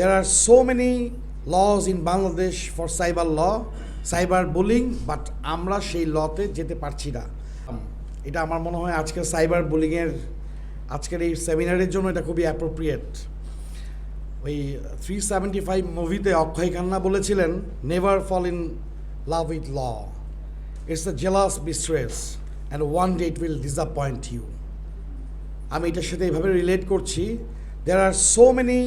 There are so many laws in Bangladesh for cyber law, cyber bullying, but আমরা সেই লতে যেতে পারছি না। এটা আমার মনে হয় আজকের সাইবার বুলিংয়ের আজকের এই সেমিনারের জন্য এটা খুবই অ্যাপ্রোপ্রিয়েট ওই থ্রি সেভেন্টি ফাইভ মুভিতে অক্ষয় খান্না বলেছিলেন never fall in love with law it's the jealous mistress and one day it will disappoint you আমি এটার সাথে এইভাবে রিলেট করছি। There are so many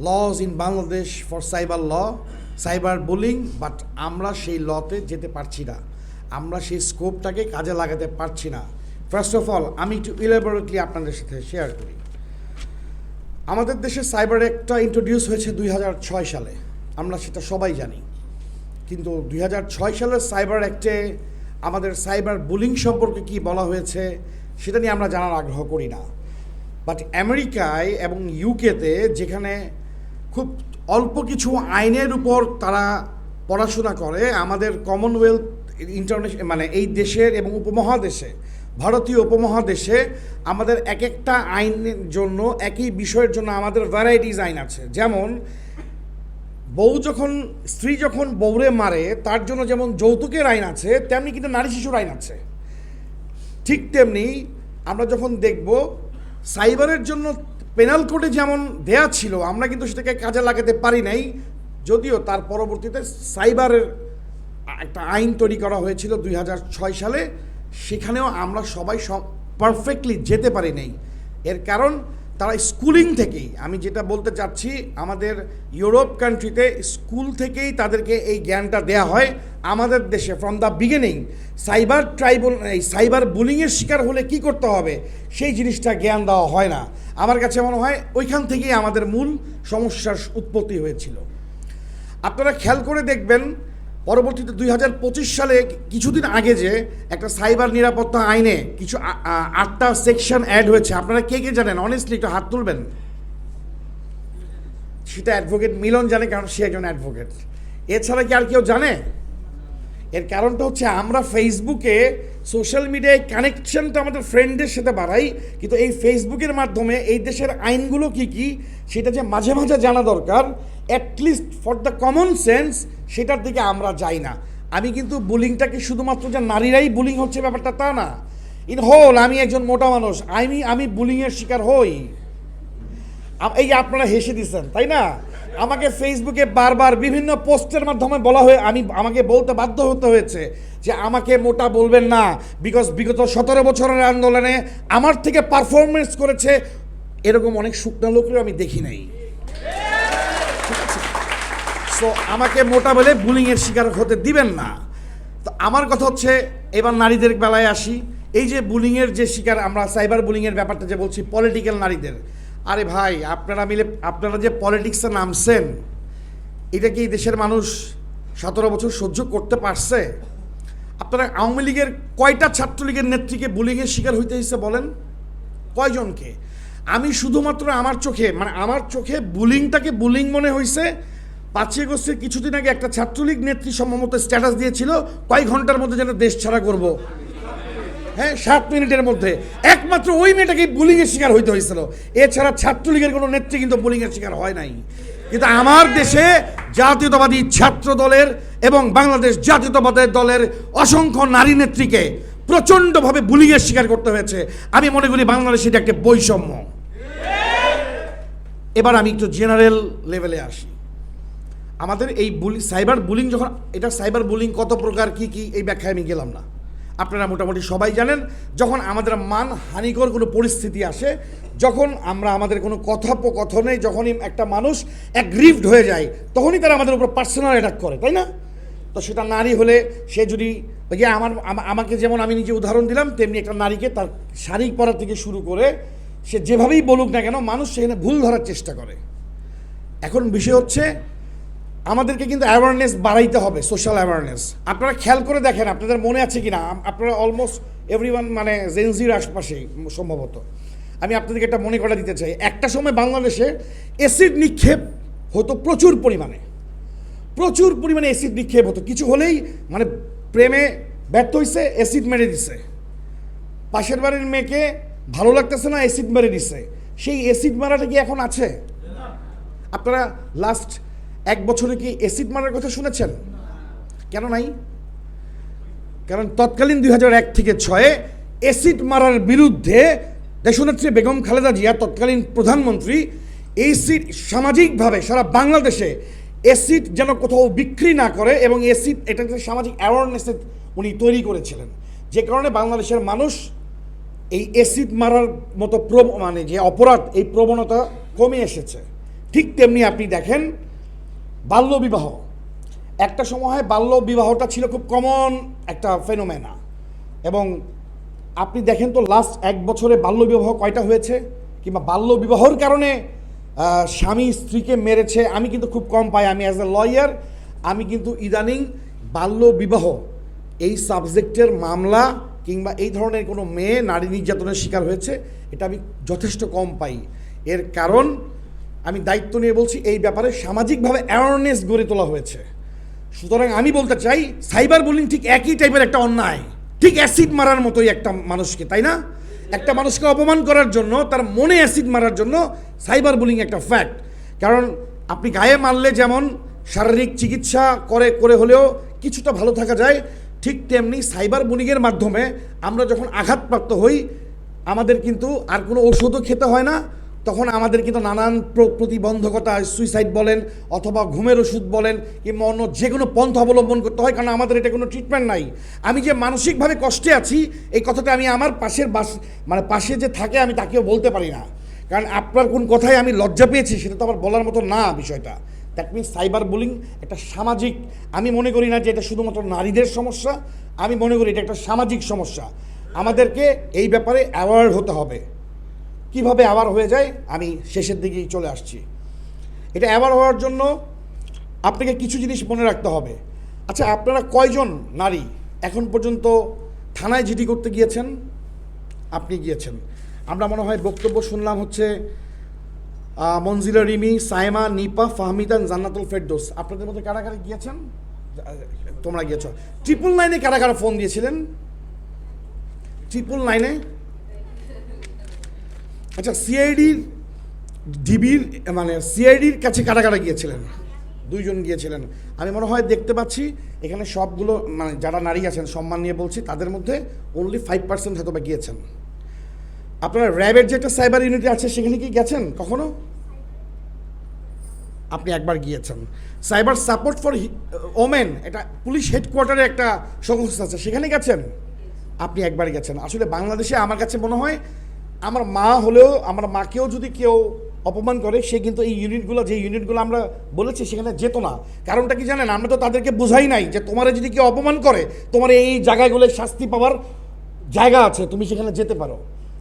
laws in Bangladesh for cyber law cyber bullying but আমরা সেই লতে যেতে পারছি না। আমরা সেই স্কোপটাকে কাজে লাগাতে পারছি না। ফার্স্ট অফ অল আমি একটু ইলেবরেটলি আপনাদের সাথে শেয়ার করি। আমাদের দেশে সাইবার একটা ইন্ট্রোডিউস হয়েছে দুই হাজার ছয় সালে। আমরা সেটা সবাই জানি। কিন্তু দুই হাজার ছয় সালের সাইবার অ্যাক্টে আমাদের সাইবার বুলিং সম্পর্কে কি বলা হয়েছে, সেটা নিয়ে আমরা জানার আগ্রহ করি না। বাট আমেরিকায় এবং ইউকেতে যেখানে খুব অল্প কিছু আইনের উপর তারা পড়াশোনা করে। আমাদের কমনওয়েলথ ইন্টারন্যাশনাল মানে এই দেশের এবং উপমহাদেশে, ভারতীয় উপমহাদেশে আমাদের এক একটা আইনের জন্য, একই বিষয়ের জন্য আমাদের ভ্যারাইটিস আইন আছে। যেমন, বউ যখন, স্ত্রী যখন বউরে মারে, তার জন্য যেমন যৌতুকের আইন আছে, তেমনি কিন্তু নারী শিশুর আইন আছে। ঠিক তেমনি আমরা যখন দেখব, সাইবারের জন্য পেনাল কোডে যেমন দেয়া ছিল, আমরা কিন্তু সেটাকে কাজে লাগাতে পারি নাই, যদিও তার পরবর্তীতে সাইবারের একটা আইন তৈরি করা হয়েছিল দুই হাজার ছয় সালে, সেখানেও আমরা সবাই সব পারফেক্টলি যেতে পারি নাই। এর কারণ, তারা স্কুলিং থেকেই, আমি যেটা বলতে চাচ্ছি, আমাদের ইউরোপ কান্ট্রিতে স্কুল থেকেই তাদেরকে এই জ্ঞানটা দেয়া হয়, আমাদের দেশে from the beginning cyber tribal এই সাইবার বুলিংয়ের শিকার হলে কি করতে হবে? সেই জিনিসটা জ্ঞান দেওয়া হয় না। আমার কাছে মনে হয় ওইখান থেকেই আমাদের মূল সমস্যার উৎপত্তি হয়েছিল। আপনারা খেয়াল করে দেখবেন, পরবর্তীতে দু হাজার পঁচিশ সালে কিছুদিন আগে যে একটা সাইবার নিরাপত্তা আইনে কিছু আটটা সেকশন অ্যাড হয়েছে। আপনারা কে কে জানেন? অনেস্টলি একটু হাত তুলবেন। সেটা অ্যাডভোকেট মিলন জানে, কারণ সে একজন অ্যাডভোকেট। এছাড়া কি আর কেউ জানে? এর কারণটা হচ্ছে আমরা ফেসবুকে সোশ্যাল মিডিয়ায় কানেকশনটা আমাদের ফ্রেন্ডের সাথে বাড়াই, কিন্তু এই ফেসবুকের মাধ্যমে এই দেশের আইনগুলো কি কি, সেটা যে মাঝে মাঝে জানা দরকার at least for the common sense সেটার দিকে আমরা যাই না। আমি কিন্তু বুলিংটাকে শুধুমাত্র যে নারীরাই বুলিং হচ্ছে ব্যাপারটা তা না। ইন হোল আমি একজন মোটা মানুষ, আমি আমি বুলিংয়ের শিকার হই। এই আপনারা হেসে দিচ্ছেন, তাই না? আমাকে ফেসবুকে বারবার বিভিন্ন পোস্টের মাধ্যমে বলা হয়ে আমি, আমাকে বলতে বাধ্য হতে হয়েছে যে আমাকে মোটা বলবেন না বিকজ বিগত সতেরো বছরের আন্দোলনে আমার থেকে পারফরমেন্স করেছে। এরকম অনেক শুকনো লোকেরও আমি দেখি নাই। সো আমাকে মোটা বলে বুলিংয়ের শিকার হতে দিবেন না। তো আমার কথা হচ্ছে, এবার নারীদের বেলায় আসি। এই যে বুলিংয়ের যে শিকার, আমরা সাইবার বুলিংয়ের ব্যাপারটা যে বলছি পলিটিক্যাল নারীদের। আরে ভাই, আপনারা মিলে, আপনারা যে পলিটিক্সে নামছেন, এটা কি দেশের মানুষ সতেরো বছর সহ্য করতে পারছে? আপনারা আওয়ামী লীগের কয়টা ছাত্রলীগের নেত্রীকে বুলিংয়ের শিকার হইতে হয়েছে বলেন? কয়জনকে? আমি শুধুমাত্র আমার চোখে মানে আমার চোখে বুলিংটাকে বুলিং মনে হয়েছে পাঁচই আগস্টের কিছুদিন আগে একটা ছাত্রলীগ নেত্রী সম্ভবত স্ট্যাটাস দিয়েছিল, কয় ঘণ্টার মধ্যে যেন দেশ ছাড়া করব? হ্যাঁ সাত মিনিটের মধ্যে। একমাত্র ওই মেয়েটাকে বুলিংয়ের শিকার হইতে হয়েছিল। এছাড়া ছাত্রলীগের কোনো নেত্রী কিন্তু বুলিংয়ের শিকার হয় নাই। কিন্তু আমার দেশে জাতীয়তাবাদী ছাত্র দলের এবং বাংলাদেশ জাতীয়তাবাদের দলের অসংখ্য নারী নেত্রীকে প্রচণ্ডভাবে বুলিংয়ের শিকার করতে হয়েছে। আমি মনে করি বাংলাদেশে এটা একটা বৈষম্য। এবার আমি একটু জেনারেল লেভেলে আসি। আমাদের এই বুলি সাইবার বুলিং যখন এটা সাইবার বুলিং কত প্রকার, কি কি, এই ব্যাখ্যায় আমি গেলাম না। আপনারা মোটামুটি সবাই জানেন, যখন আমাদের মান হানিকর কোনো পরিস্থিতি আসে, যখন আমরা আমাদের কোনো কথোপকথনে যখনই একটা মানুষ অ্যাগ্রিভড হয়ে যায়, তখনই তারা আমাদের উপর পার্সোনাল অ্যাটাক করে, তাই না? তো সেটা নারী হলে সে যদি, ওই আমার আমাকে যেমন আমি নিজে উদাহরণ দিলাম, তেমনি একটা নারীকে তার শাড়ি পরা থেকে শুরু করে সে যেভাবেই বলুক না কেন, মানুষ সেখানে ভুল ধরার চেষ্টা করে। এখন বিষয় হচ্ছে আমাদেরকে কিন্তু অ্যাওয়ারনেস বাড়াইতে হবে সোশ্যাল অ্যাওয়ারনেস আপনারা খেয়াল করে দেখেন, আপনাদের মনে আছে কি না আপনারা অলমোস্ট এভরিওয়ান মানে জেনজির আশপাশেই সম্ভবত। আমি আপনাদেরকে একটা মনে করা দিতে চাই, একটা সময় বাংলাদেশে অ্যাসিড নিক্ষেপ হতো প্রচুর পরিমাণে। প্রচুর পরিমাণে অ্যাসিড নিক্ষেপ হতো। কিছু হলেই মানে প্রেমে ব্যর্থ হয়েছে অ্যাসিড মেরে দিছে। পাশের বাড়ির মেয়েকে ভালো লাগতেছে না অ্যাসিড মেরে দিছে। সেই অ্যাসিড মারাটা কি এখন আছে? আপনারা লাস্ট এক বছরে কি অ্যাসিড মারার কথা শুনেছেন? কেন নাই? কারণ তৎকালীন দুই এক থেকে ছয়ে অ্যাসিড মারার বিরুদ্ধে দেশনেত্রী বেগম খালেদা জিয়া, তৎকালীন প্রধানমন্ত্রী অ্যাসিড সামাজিকভাবে সারা বাংলাদেশে অ্যাসিড যেন কোথাও বিক্রি না করে এবং অ্যাসিড এটা সামাজিক অ্যাওয়ারনেস উনি তৈরি করেছিলেন। যে কারণে বাংলাদেশের মানুষ এই অ্যাসিড মারার মতো প্রব মানে যে অপরাধ, এই প্রবণতা কমে এসেছে। ঠিক তেমনি আপনি দেখেন বাল্যবিবাহ একটা সময় বাল্য বিবাহটা ছিল খুব কমন একটা ফেনোমেনা এবং আপনি দেখেন তো লাস্ট এক বছরে বাল্য বিবাহ কয়টা হয়েছে? কিংবা বাল্য বিবাহর কারণে স্বামী স্ত্রীকে মেরেছে, আমি কিন্তু খুব কম পাই, আমি অ্যাজ এ লয়ার আমি কিন্তু ইদানিং বাল্য বিবাহ, এই সাবজেক্টের মামলা কিংবা এই ধরনের কোনো মেয়ে নারী নির্যাতনের শিকার হয়েছে, এটা আমি যথেষ্ট কম পাই। এর কারণ আমি দায়িত্ব নিয়ে বলছি, এই ব্যাপারে সামাজিকভাবে অ্যাওয়ারনেস গড়ে তোলা হয়েছে। সুতরাং আমি বলতে চাই সাইবার বুলিং ঠিক একই টাইপের একটা অন্যায়। ঠিক অ্যাসিড মারার মতোই একটা মানুষকে, তাই না? একটা মানুষকে অপমান করার জন্য, তার মনে অ্যাসিড মারার জন্য সাইবার বুলিং একটা ফ্যাক্ট কারণ আপনি গায়ে মারলে যেমন শারীরিক চিকিৎসা করে করে হলেও কিছুটা ভালো থাকা যায়, ঠিক তেমনি সাইবার বুলিংয়ের মাধ্যমে আমরা যখন আঘাতপ্রাপ্ত হই, আমাদের কিন্তু আর কোনো ওষুধও খেতে হয় না। তখন আমাদের কিন্তু নানান প্র- প্রতিবন্ধকতা সুইসাইড বলেন অথবা ঘুমের ওষুধ বলেন কিংবা অন্য যে কোনো পন্থা অবলম্বন করতে হয়, কারণ আমাদের এটা কোনো ট্রিটমেন্ট নাই। আমি যে মানসিকভাবে কষ্টে আছি, এই কথাটা আমি আমার পাশের বাস মানে পাশে যে থাকে, আমি তাকেও বলতে পারি না। কারণ আপনার কোন কথায় আমি লজ্জা পেয়েছি, সেটা তো আমার বলার মতো না বিষয়টা। দ্যাট মিনস সাইবার বুলিং একটা সামাজিক আমি মনে করি না যে এটা শুধুমাত্র নারীদের সমস্যা, আমি মনে করি এটা একটা সামাজিক সমস্যা। আমাদেরকে এই ব্যাপারে অ্যাওয়ার্ড হতে হবে। কীভাবে আবার হয়ে যায় আমি শেষের দিকেই চলে আসছি। এটা অ্যাওয়ার হওয়ার জন্য আপনাকে কিছু জিনিস মনে রাখতে হবে। আচ্ছা আপনারা কয়জন নারী এখন পর্যন্ত থানায় জিডি করতে গিয়েছেন? আপনি গিয়েছেন। আমরা মনে হয় বক্তব্য শুনলাম হচ্ছে আহ, মনজিলা রিমি সাইমা নিপা ফাহমিদান জান্নাতুল ফেরদোস। আপনাদের মধ্যে কারা কারা গিয়েছেন? তোমরা গিয়েছ। ট্রিপল নাইনে কারা কারা ফোন দিয়েছিলেন? ট্রিপল নাইনে আচ্ছা সিআইডির ডিবির মানে সিআইডির কাছে কারা কারা গিয়েছিলেন? দুইজন গিয়েছিলেন। আমি মনে হয় দেখতে পাচ্ছি, এখানে সবগুলো মানে যারা নারী আছেন, সম্মান নিয়ে বলছি, তাদের মধ্যে অনলি ফাইভ পার্সেন্ট হয়তো বা গিয়েছেন। আপনার র্যাবের যে একটা সাইবার ইউনিট আছে, সেখানে কি গেছেন কখনো? আপনি একবার গিয়েছেন। সাইবার সাপোর্ট ফর ওমেন এটা পুলিশ হেডকোয়ার্টারে একটা সংস্থা আছে, সেখানে গেছেন? আপনি একবার গেছেন। আসলে বাংলাদেশে আমার কাছে মনে হয় আমার মা হলেও, আমার মাকেও যদি কেউ অপমান করে, সে কিন্তু এই ইউনিটগুলো যে ইউনিটগুলো আমরা বলেছি, সেখানে যেত না। কারণটা কি জানেন? আমরা তো তাদেরকে বোঝাই নাই যে তোমার যদি কেউ অপমান করে, তোমার এই জায়গাগুলোয় শাস্তি পাওয়ার জায়গা আছে, তুমি সেখানে যেতে পারো।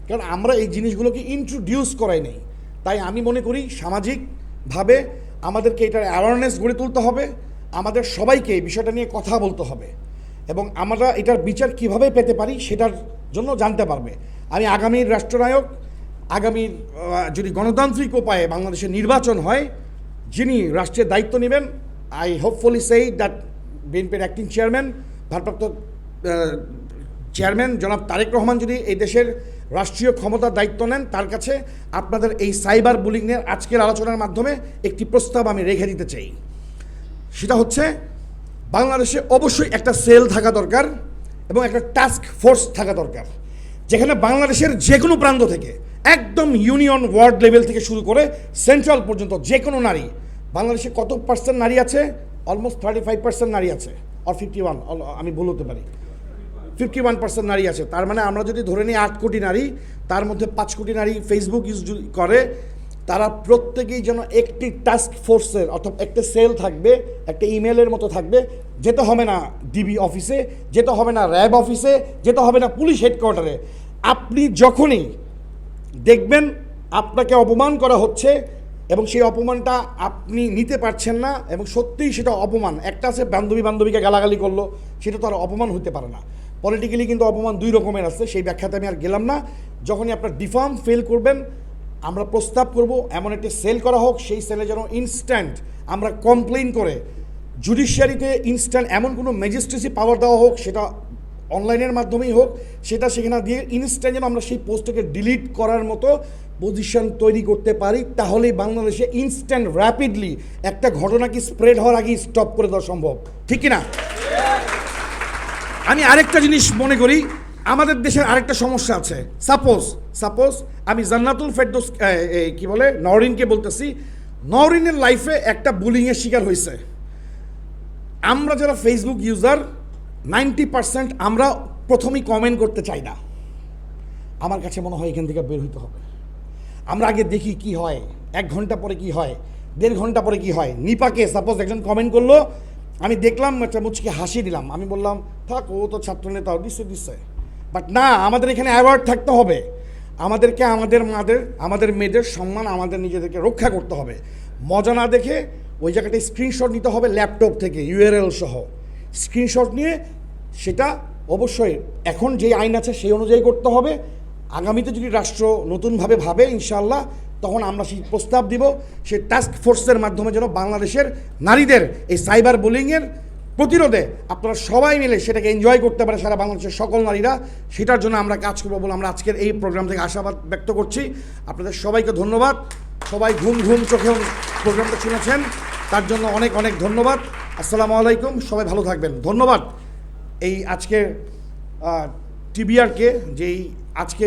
কারণ আমরা এই জিনিসগুলোকে ইন্ট্রোডিউস করাই নেই। তাই আমি মনে করি, সামাজিকভাবে আমাদেরকে এটার অ্যাওয়ারনেস গড়ে তুলতে হবে। আমাদের সবাইকে এই বিষয়টা নিয়ে কথা বলতে হবে। এবং আমরা এটার বিচার কীভাবে পেতে পারি, সেটার জন্য জানতে পারবে। আমি আগামীর রাষ্ট্রনায়ক আগামীর আহ, যদি গণতান্ত্রিক উপায়ে বাংলাদেশের নির্বাচন হয় যিনি রাষ্ট্রের দায়িত্ব নেবেন আই হোপফুলি সেই দ্যাট বিএনপির অ্যাক্টিং চেয়ারম্যান ভারপ্রাপ্ত চেয়ারম্যান জনাব তারেক রহমান যদি এই দেশের রাষ্ট্রীয় ক্ষমতার দায়িত্ব নেন তার কাছে আপনাদের এই সাইবার বুলিংয়ের আজকের আলোচনার মাধ্যমে একটি প্রস্তাব আমি রেখে দিতে চাই। সেটা হচ্ছে বাংলাদেশে অবশ্যই একটা সেল থাকা দরকার এবং একটা টাস্ক ফোর্স থাকা দরকার। যেখানে বাংলাদেশের যে কোনো প্রান্ত থেকে, একদম ইউনিয়ন, ওয়ার্ড লেভেল থেকে শুরু করে সেন্ট্রাল পর্যন্ত যে কোনো নারী, বাংলাদেশে কত পার্সেন্ট নারী আছে? অলমোস্ট থার্টি ফাইভ পার্সেন্ট নারী আছে অর ফিফটি ওয়ান আমি ভুল হতে পারি। ফিফটি ওয়ান পার্সেন্ট নারী আছে, তার মানে আমরা যদি ধরে নিই আট কোটি নারী, তার মধ্যে পাঁচ কোটি নারী ফেসবুক ইউজ করে, তারা প্রত্যেকেই যেন একটি টাস্ক ফোর্সের অথবা একটা সেল থাকবে, একটা ইমেলের মতো থাকবে, যেতে হবে না ডিবি অফিসে যেতে হবে না র্যাব অফিসে যেতে হবে না পুলিশ হেডকোয়ার্টারে আপনি যখনই দেখবেন আপনাকে অপমান করা হচ্ছে এবং সেই অপমানটা আপনি নিতে পারছেন না এবং সত্যিই সেটা অপমান। একটা আছে বান্ধবী বান্ধবীকে গালাগালি করল, সেটা তো আর অপমান হতে পারে না। পলিটিক্যালি কিন্তু অপমান দুই রকমের আছে, সেই ব্যাখ্যাতে আমি আর গেলাম না। যখনই আপনার ডিফার্ম ফেল করবেন, আমরা প্রস্তাব করব, এমন একটি সেল করা হোক, সেই সেলে যেন ইনস্ট্যান্ট আমরা কমপ্লেন করে। জুডিশিয়ারিতে ইনস্ট্যান্ট এমন কোনো ম্যাজিস্ট্রেসি পাওয়ার দেওয়া হোক, সেটা অনলাইনের মাধ্যমেই হোক, সেটা সেখানে দিয়ে ইনস্ট্যান্ট যেন আমরা সেই পোস্টটাকে ডিলিট করার মতো পজিশন তৈরি করতে পারি তাহলেই বাংলাদেশে ইনস্ট্যান্ট র্যাপিডলি একটা ঘটনা কি স্প্রেড হওয়ার আগেই স্টপ করে দেওয়া সম্ভব। ঠিক না আমি আরেকটা জিনিস মনে করি, আমাদের দেশের আরেকটা সমস্যা আছে। সাপোজ সাপোজ আমি জান্নাতুল ফেরদৌস কি বলে, নওরিনকে বলতেছি, নওরিনের লাইফে একটা বুলিংয়ের শিকার হয়েছে। আমরা যারা ফেসবুক ইউজার নাইনটি পার্সেন্ট আমরা প্রথমেই কমেন্ট করতে চাই না। আমার কাছে মনে হয় এখান থেকে বের হইতে হবে। আমরা আগে দেখি কি হয়, এক ঘণ্টা পরে কি হয়, দেড় ঘণ্টা পরে কি হয়। নিপাকে সাপোজ একজন কমেন্ট করল, আমি দেখলাম একটা মুচকে হাসি দিলাম। আমি বললাম, থাক, ও তো ছাত্র নেতা দিচ্ছে দিচ্ছে বাট না, আমাদের এখানে অ্যাওয়ার্ড থাকতে হবে। আমাদেরকে আমাদের মাদের, আমাদের মেয়েদের সম্মান আমাদের নিজেদেরকে রক্ষা করতে হবে। মজা না দেখে ওই জায়গাটায় স্ক্রিনশট নিতে হবে ল্যাপটপ থেকে ইউআরএল সহ। স্ক্রিনশট নিয়ে সেটা অবশ্যই এখন যে আইন আছে সেই অনুযায়ী করতে হবে। আগামীতে যদি রাষ্ট্র নতুনভাবে ভাবে ইনশাল্লাহ তখন আমরা সেই প্রস্তাব দিব। সেই টাস্ক ফোর্সের মাধ্যমে যেন বাংলাদেশের নারীদের এই সাইবার বুলিংয়ের প্রতিরোধে আপনারা সবাই মিলে সেটাকে এনজয় করতে পারে সারা বাংলাদেশের সকল নারীরা। সেটার জন্য আমরা কাজ করব বলে আমরা আজকের এই প্রোগ্রাম থেকে আশাবাদ ব্যক্ত করছি। আপনাদের সবাইকে ধন্যবাদ। সবাই ঘুম ঘুম চোখে প্রোগ্রামটা শুনেছেন। তার জন্য অনেক অনেক ধন্যবাদ। আসসালামু আলাইকুম সবাই ভালো থাকবেন। ধন্যবাদ। এই আজকের টিবিআরকে যেই আজকে